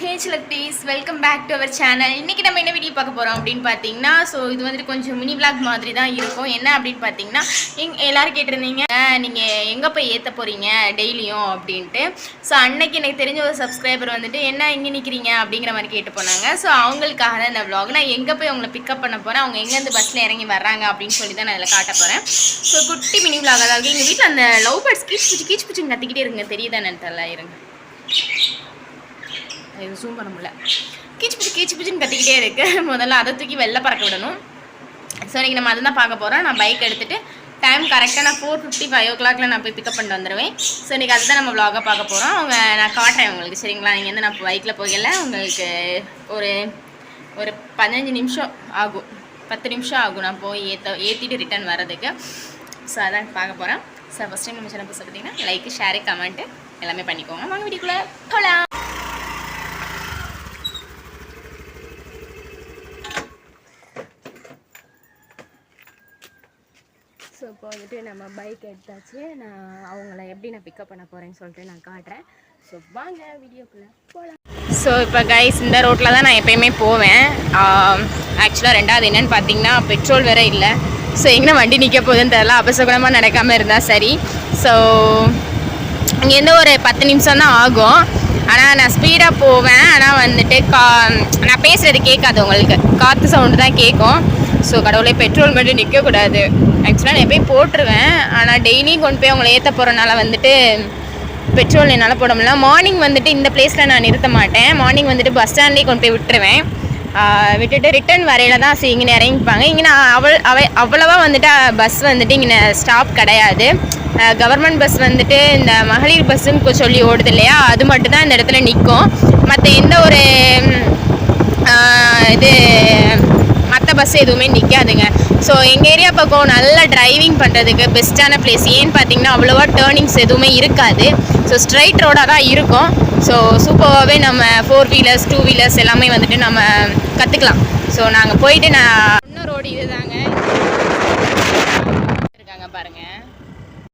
Hey சிலக்டீஸ் welcome back to our channel இன்றைக்கி நம்ம என்ன வீடியோ பார்க்க போகிறோம் அப்படின்னு பார்த்தீங்கன்னா ஸோ இது வந்துட்டு கொஞ்சம் மினி vlog மாதிரி தான் இருக்கும். என்ன அப்படின்னு பார்த்தீங்கன்னா எங் எல்லாரும் கேட்டிருந்தீங்க நீங்கள் எங்கே போய் ஏற்ற போகிறீங்க டெய்லியும் அப்படின்ட்டு. ஸோ அன்னைக்கு எனக்கு தெரிஞ்ச ஒரு சப்ஸ்கிரைபர் வந்துட்டு என்ன இங்கே நிற்கிறீங்க அப்படிங்கிற மாதிரி கேட்டு போனாங்க. ஸோ அவங்களுக்காக தான் இந்த விளாக் நான் எங்கே போய் அவங்கள பிக்கப் பண்ண போகிறேன் அவங்க எங்கேருந்து பஸ்ஸில் இறங்கி வர்றாங்க அப்படின்னு சொல்லி தான் நான் இதில் காட்ட போகிறேன் ஸோ குட்டி மினி vlog. அதாவது எங்கள் வீட்டில் அந்த லவ் பேர்ட்ஸ் கீச் பிடிச்சி கீச் பிடிச்சின்னு கத்திக்கிட்டே இருங்க. தெரியுதா என்னன்னு தெரியல இருங்க. இது ஜூம் பண்ண முடியல. கீச்சு பிடிச்சி கீச்சு பிடிச்சின்னு கத்திக்கிட்டே இருக்குது முதல்ல அதை தூக்கி வெளில பறக்க விடணும். ஸோ இன்றைக்கி நம்ம அதுதான் பார்க்க போகிறோம் நான் பைக் எடுத்துகிட்டு டைம் கரெக்டாக நான் ஃபோர் ஃபிஃப்டி ஃபைவ் ஓ கிளாக்ல நான் போய் பிக்கப் பண்ணிட்டு வந்துடுவேன் ஸோ இன்றைக்கி அதுதான் நம்ம vlog-ஆ பார்க்க போகிறோம் அவங்க நான் காட்டுறேன் உங்களுக்கு சரிங்களா? நீங்கள் வந்து நான் பைக்கில் போகல உங்களுக்கு ஒரு ஒரு பதினஞ்சு நிமிஷம் ஆகும். பத்து நிமிஷம் ஆகும். நான் போய் ஏற்ற ஏற்றிட்டு ரிட்டர்ன் வர்றதுக்கு. ஸோ அதான் பார்க்க போகிறேன் ஸோ ஃபஸ்ட் டைம் நம்ம சேனல் புதுசாக பார்த்தீங்கன்னா லைக் ஷேரு கமெண்ட்டு எல்லாமே பண்ணிக்கோங்க. வாங்க வீடியோக்குள்ளே போகலாம் ஸோ இப்போ வந்துட்டு நம்ம பைக் எடுத்தாச்சு. நான் அவங்கள எப்படி நான் பிக்கப் பண்ண போகிறேன்னு சொல்லிட்டு நான் காட்டுறேன். ஸோ வாங்க வீடியோக்குள்ளே போகலாம் ஸோ இப்போ கைஸ் இந்த ரோட்டில் தான் நான் எப்பயுமே போவேன். ஆக்சுவலாக ரெண்டாவது என்னென்னு பார்த்தீங்கன்னா பெட்ரோல் வேறு இல்லை. ஸோ எங்கே வண்டி நிற்க போகுதுன்னு தெரில அபசகுணமாக நடக்காமல் இருந்தால் சரி. ஸோ இங்கேருந்து ஒரு பத்து நிமிஷம் தான் ஆகும். ஆனால் நான் ஸ்பீடாக போவேன். ஆனால் வந்துட்டு கா நான் பேசுகிறது கேட்காது உங்களுக்கு. காற்று சவுண்டு தான் கேட்கும். ஸோ கடவுளே பெட்ரோல் மட்டும் நிற்கக்கூடாது ஆக்சுவலாக நான் எப்பயும் போட்டுருவேன். ஆனால் டெய்லியும் கொண்டு போய் அவங்கள ஏற்ற போகிறனால வந்துட்டு பெட்ரோல் என்னால் போட முடியல. மார்னிங் வந்துட்டு இந்த பிளேஸில் நான் நிறுத்த மாட்டேன். மார்னிங் வந்துட்டு பஸ் ஸ்டாண்ட்லேயே கொண்டு போய் விட்டுருவேன். விட்டுட்டு ரிட்டர்ன் வரையில தான் சரி இங்கே இறங்கிப்பாங்க. இங்கே நான் அவள் அவ அவ்வளோவா வந்துட்டு பஸ் வந்துட்டு இங்கே ஸ்டாப் கிடையாது. கவர்மெண்ட் பஸ் வந்துட்டு இந்த மகளிர் பஸ்ஸுன்னு சொல்லி ஓடுது இல்லையா? அது மட்டும் தான் இந்த இடத்துல நிற்கும் மற்ற எந்த ஒரு இது பஸ் எதுவுமே நிற்காதுங்க ஸோ எங்கள் ஏரியா பக்கம் நல்லா டிரைவிங் பண்ணுறதுக்கு பெஸ்ட்டான பிளேஸ் ஏன்னு பார்த்தீங்கன்னா அவ்வளோவா டேர்னிங்ஸ் எதுவுமே இருக்காது. ஸோ ஸ்ட்ரைட் ரோடாக தான் இருக்கும். ஸோ சூப்பராகவே நம்ம ஃபோர் வீலர்ஸ் டூ வீலர்ஸ் எல்லாமே வந்துட்டு நம்ம கற்றுக்கலாம் ஸோ நாங்கள் போயிட்டு நான் இன்னும் ரோடு இதுதாங்க.